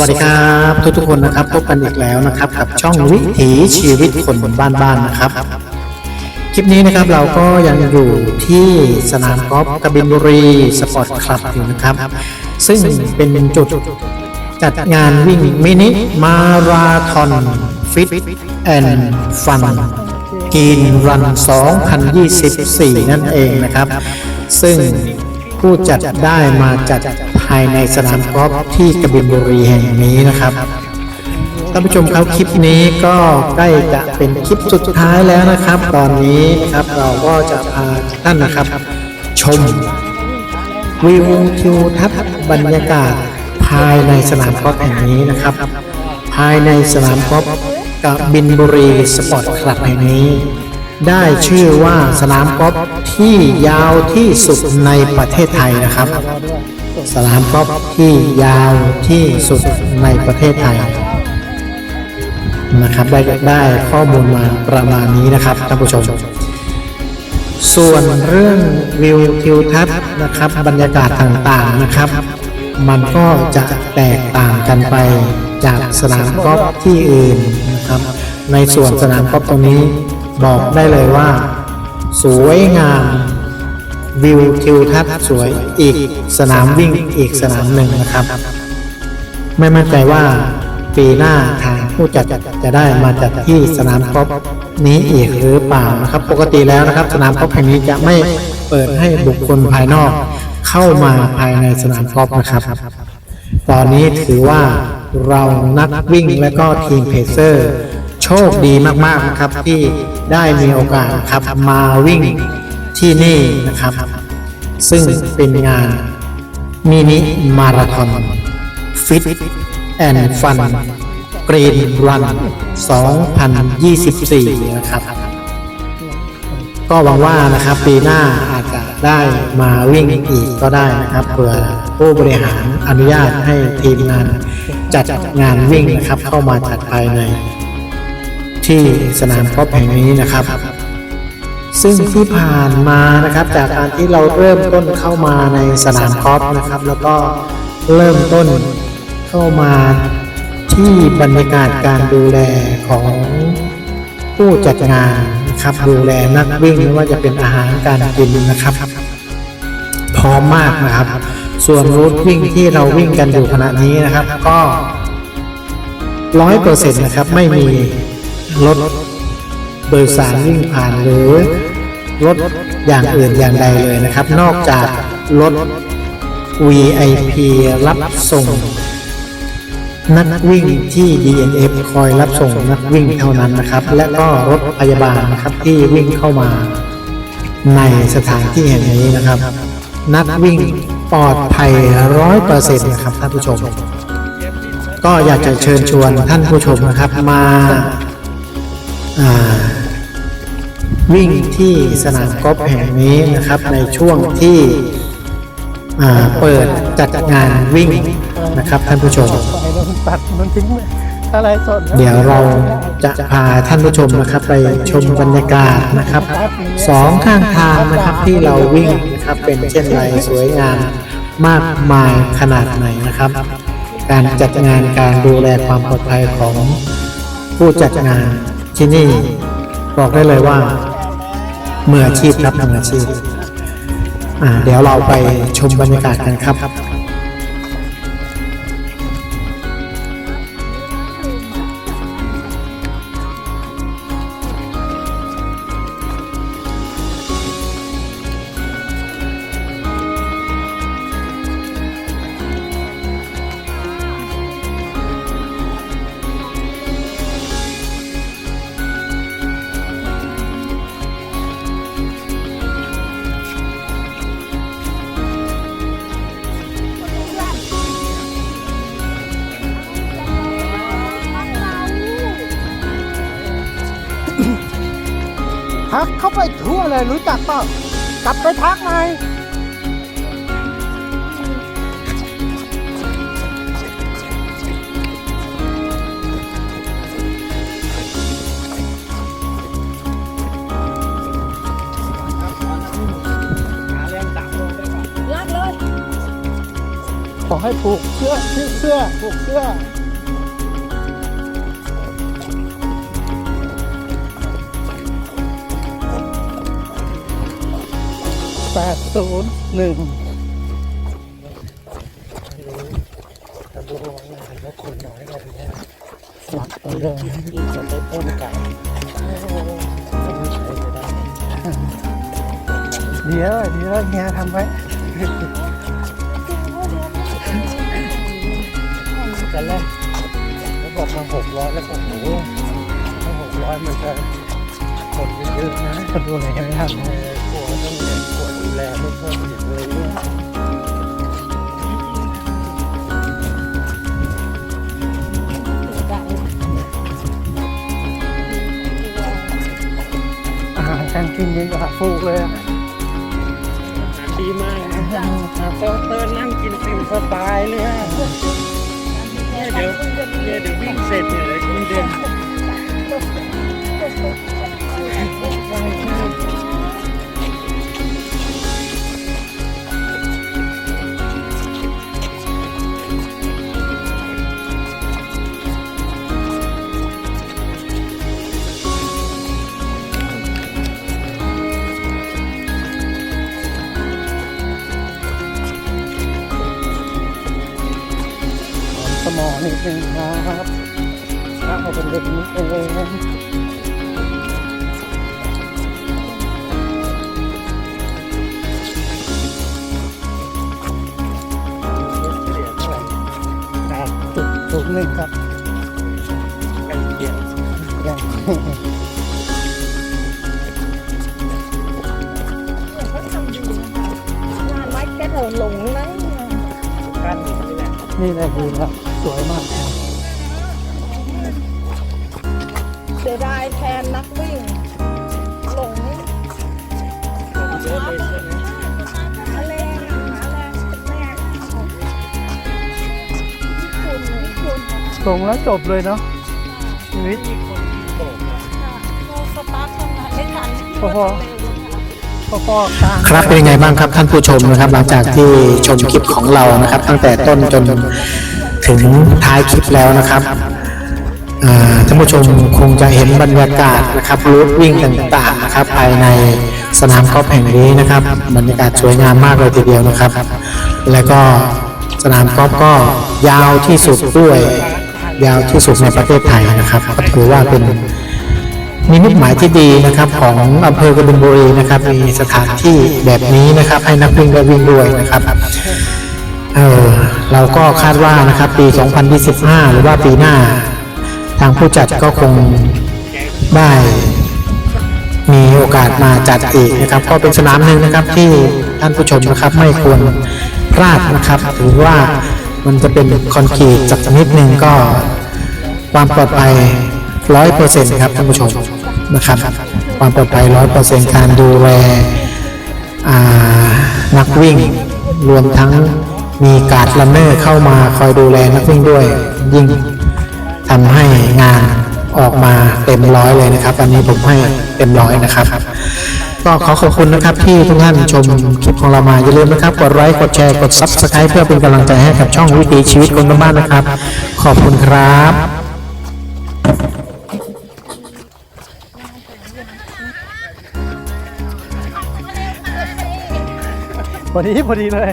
วัสดีครับทุกทุกๆคนนะครับพบกันอีกแล้วนะครับกับช่องวิถีชีวิตคนบ้านๆนะครับ คลิปนี้นะครับเราก็ยังอยู่ที่สนามกอล์ฟกบินบุรีสปอร์ตคลับอยู่นะครับ ซึ่งเป็นจุดจัดงานวิ่งมินิมาราทอนฟิตแอนด์ฟันกีนรัน 2024 นั่นเองนะครับ ซึ่งผู้จัดได้มาจัด ภายในสนามกอล์ฟที่กบินบุรีแห่งนี้นะครับท่านผู้ชมครับคลิปนี้ก็ใกล้จะเป็นคลิปสุดท้ายแล้วนะครับ ตอนนี้นะครับเราก็จะพาท่านนะครับ ชมวิวทิวทัศน์บรรยากาศภายในสนามกอล์ฟแห่งนี้นะครับ ภายในสนามกอล์ฟกับบินบุรีสปอร์ตคลับแห่งนี้ ได้ชื่อว่าสนามกอล์ฟที่ยาวที่สุดในประเทศไทยนะครับ สนามกอล์ฟที่ยาวที่สุดในประเทศไทยนะครับได้ได้ข้อมูลมาประมาณนี้นะครับท่านผู้ชม ส่วนเรื่องวิวทิวทัศน์นะครับ บรรยากาศต่างๆนะครับ มันก็จะแตกต่างกันไปจากสนามกอล์ฟที่อื่นนะครับ ในส่วนสนามกอล์ฟตรงนี้บอกได้เลยว่า สวยงาม วิวทิวทัศน์สวยอีกสนามวิ่งอีกสนามหนึ่งนะครับ ไม่มั่นใจว่าปีหน้าทางผู้จัดจะได้มาจัดที่สนามกอล์ฟนี้อีกหรือเปล่านะครับ ปกติแล้วนะครับ สนามกอล์ฟแห่งนี้จะไม่เปิดให้บุคคลภายนอก เข้ามาภายในสนามกอล์ฟนะครับ ตอนนี้ถือว่าเรานักวิ่งและก็ทีมเพเซอร์โชคดีมากๆนะครับที่ได้มีโอกาสครับมาวิ่ง ที่นี่นะครับ ซึ่งเป็นงานมินิมาราธอนฟิตแอนด์ฟันกรีนรัน 2024 นะครับ ก็หวังว่านะครับปีหน้าอาจจะได้มาวิ่งอีกก็ได้นะครับเผื่อผู้บริหารอนุญาตให้ทีมงานจัดงานวิ่งนะครับเข้ามาจัดภายใน ที่สนามกอล์ฟแห่งนี้นะครับ ซึ่งที่ผ่านมานะครับจากการที่เราเริ่มต้นเข้ามาในสนามกอล์ฟนะครับ แล้วก็เริ่มต้นเข้ามาที่บรรยากาศการดูแลของผู้จัดงานนะครับดูแลนักวิ่งไม่ว่าจะเป็นอาหารการกินนะครับ พร้อมมากนะครับ ส่วนรูทวิ่งที่เราวิ่งกันอยู่ขณะนี้นะครับ ก็ร้อยเปอร์เซ็นต์นะครับไม่มีรถ โดยสารวิ่งผ่านหรือรถอย่างอื่นอย่างใดเลยนะครับ นอกจากรถ VIP รับส่ง นักวิ่งที่ DNF คอยรับส่งนักวิ่งเท่านั้นนะครับ และก็รถพยาบาลนะครับที่วิ่งเข้ามาในสถานที่แห่งนี้นะครับ นักวิ่งปลอดภัยร้อยเปอร์เซ็นต์นะครับท่านผู้ชม ก็อยากจะเชิญชวนท่านผู้ชมนะครับมาอ่า วิ่งที่สนามกอล์ฟแห่งนี้นะครับในช่วงที่อ่าเปิดจัดงานวิ่งนะครับท่านผู้ชมปล่อยมันตัดมันทิ้งอะไรสดนะเดี๋ยวเราจะพาท่านผู้ชมนะครับไปชมบรรยากาศนะครับสองข้างทางนะครับที่เราวิ่งนะครับเป็นเช่นไรสวยงามมากมายขนาดไหนนะครับ การจัดงานการดูแลความปลอดภัยของผู้จัดงาน ที่นี่บอกได้เลยว่ามืออาชีพครับมืออาชีพอ่าเดี๋ยวเราไปชมบรรยากาศกันครับ ทักเข้าไปทั่วเลยรู้จักเปล่ากลับไปทักหน่อยขอให้ผูกเสื้อชื่อเสื้อผูกเสื้อ ปดศูนย์หนึ่งจะรู้ว่าแล้วคนน้อยเราเนี่ยหลักไปเลยที่จะได้ต้นไก่จะไม่ใช้จะได้เดี๋ยวเดี๋ยวเฮียทำไว้กันแรกเขาบอกมาหกร้อยแล้วก็โอ้โหถ้าหกร้อยมันจะคนเยอะๆนะคนดูอะไรกันไม่ทันเออกลัวต้องเด็กกลัว ดูแลไม่เพิ่มอีเลยเนี่ยอาหารการกินเยอะกว่าฟูกเลยอะดีมากนะโต๊ะเติร์นั่งกินเต็มสบายเลยอะเนี่ยเดี๋ยวเนี่ยเดี๋ยววิ่งเสร็จเนี่ยเดี๋ยวกินเดิน สมองนิดนึงครับถ้าเขาเป็นเด็กนิดเองแปดจุดศูนย์หนึ่งครับใกล้เคียงยังเขาทำดีนะคะงานวัดแกเถอะหลงนะกั้นอย่างนี้แหละนี่แหละดีครับสวยมากเสียดายแทนนักวิ่ง หลงเยอะเลยใช่ไหมหาแรงหาแรงแม่คุณคุณลงแล้วจบเลยเนาะชีวิตมีคนโอะโสตาร์ททำงานไม่ทันพอพ่อพ่อกลางครับเป็นยังไงบ้างครับท่านผู้ชมนะครับ หลังจากที่ชมคลิปของเรานะครับ ตั้งแต่ต้นจน ถึงท้ายคลิปแล้วนะครับท่านผู้ชมคงจะเห็นบรรยากาศนะครับรูทวิ่งต่างๆนะครับ ภายในสนามกอล์ฟแห่งนี้นะครับ บรรยากาศสวยงามมากเลยทีเดียวนะครับ แล้วก็สนามกอล์ฟก็ยาวที่สุดด้วย ยาวที่สุดในประเทศไทยนะครับ ก็ถือว่าเป็นมีนิดหมายที่ดีนะครับของอำเภอกบินบุรีนะครับ มีสถานที่แบบนี้นะครับ ให้นักวิ่งได้วิ่งด้วยนะครับ เออเราก็คาดว่านะครับปี 2025 หรือว่าปีหน้า ทางผู้จัดก็คงได้มีโอกาสมาจัดอีกนะครับ ก็เป็นสนามหนึ่งนะครับที่ท่านผู้ชมนะครับไม่ควรพลาดนะครับถือว่ามันจะเป็นคอนกรีตสักนิดหนึ่งก็ความปลอดภัยร้อยเปอร์เซ็นต์ครับท่านผู้ชมนะครับ ความปลอดภัยร้อยเปอร์เซ็นต์การดูแลนักวิ่งรวมทั้ง มีการ์ดลันเนอร์เข้ามาคอยดูแลนักวิ่งด้วย ยิ่งทำให้งานออกมาเต็มร้อยเลยนะครับ อันนี้ผมให้เต็มร้อยนะครับ ก็ขอขอบคุณนะครับที่ทุกท่านชมคลิปของเรามา อย่าลืมนะครับ กดไลค์กดแชร์กด Subscribe เพื่อเป็นกำลังใจให้กับช่องวิถีชีวิตคนบ้านนะครับ ขอบคุณครับพอดีพอดีเลย